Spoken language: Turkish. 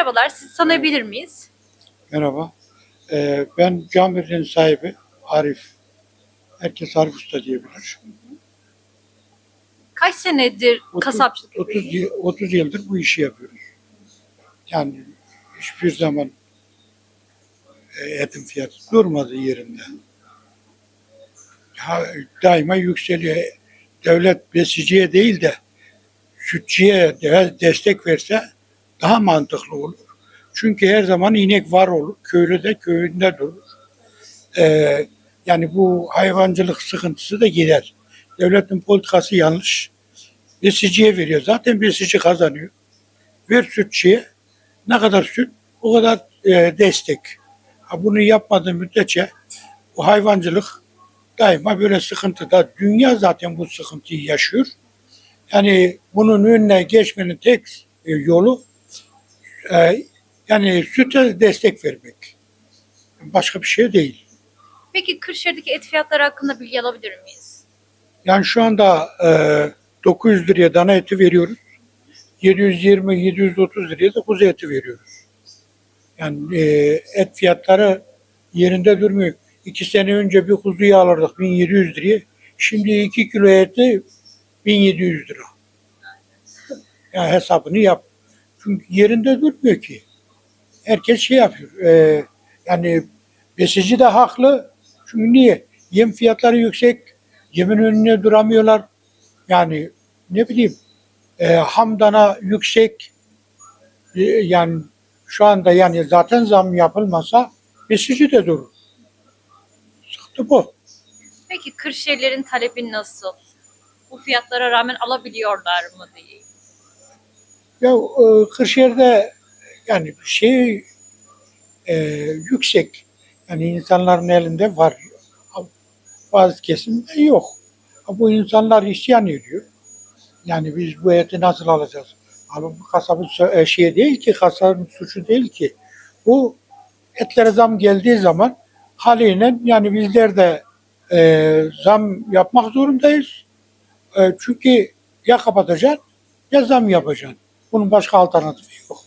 Merhabalar, sizi tanıyabilir miyiz? Merhaba. Ee, ben caminin sahibi Arif. Herkes Arif Usta diyebilir. Kaç senedir Otuz- kasapçılık 30, yapıyorsunuz? yıl- 30 yıldır bu işi yapıyoruz. Yani hiçbir zaman e, etin fiyatı durmadı yerinde. Ha, daima yükseliyor. Devlet besiciye değil de sütçüye de destek verse daha mantıklı olur. Çünkü her zaman inek var olur. Köylü de köyünde durur. Ee, yani bu hayvancılık sıkıntısı da gider. Devletin politikası yanlış. Besiciye veriyor. Zaten besici kazanıyor. Ver sütçüye. Ne kadar süt o kadar e, destek. Ha, bunu yapmadığı müddetçe bu hayvancılık daima böyle sıkıntıda. Dünya zaten bu sıkıntıyı yaşıyor. Yani bunun önüne geçmenin tek e, yolu e, yani süte destek vermek. Başka bir şey değil. Peki Kırşehir'deki et fiyatları hakkında bilgi alabilir miyiz? Yani şu anda e, 900 liraya dana eti veriyoruz. 720-730 liraya da kuzu eti veriyoruz. Yani e, et fiyatları yerinde durmuyor. İki sene önce bir kuzuyu alırdık 1700 liraya. Şimdi 2 kilo eti 1700 lira. Yani hesabını yap. Çünkü yerinde durmuyor ki. Herkes şey yapıyor. e, yani besici de haklı. Çünkü niye? Yem fiyatları yüksek. Yemin önüne duramıyorlar. Yani ne bileyim e, hamdana yüksek. E, yani şu anda yani zaten zam yapılmasa besici de durur. Sıktı bu. Peki Kırşehirlerin talebi nasıl? Bu fiyatlara rağmen alabiliyorlar mı diye. Ya e, Kırşehir'de yani şey e, yüksek. Yani insanların elinde var. Bazı kesimde yok. Bu insanlar isyan ediyor. Yani biz bu eti nasıl alacağız? Bu kasabın şey değil ki, kasabın suçu değil ki. Bu etlere zam geldiği zaman haliyle yani bizler de e, zam yapmak zorundayız. E, çünkü ya kapatacaksın ya zam yapacaksın. Bunun başka alternatifi yok.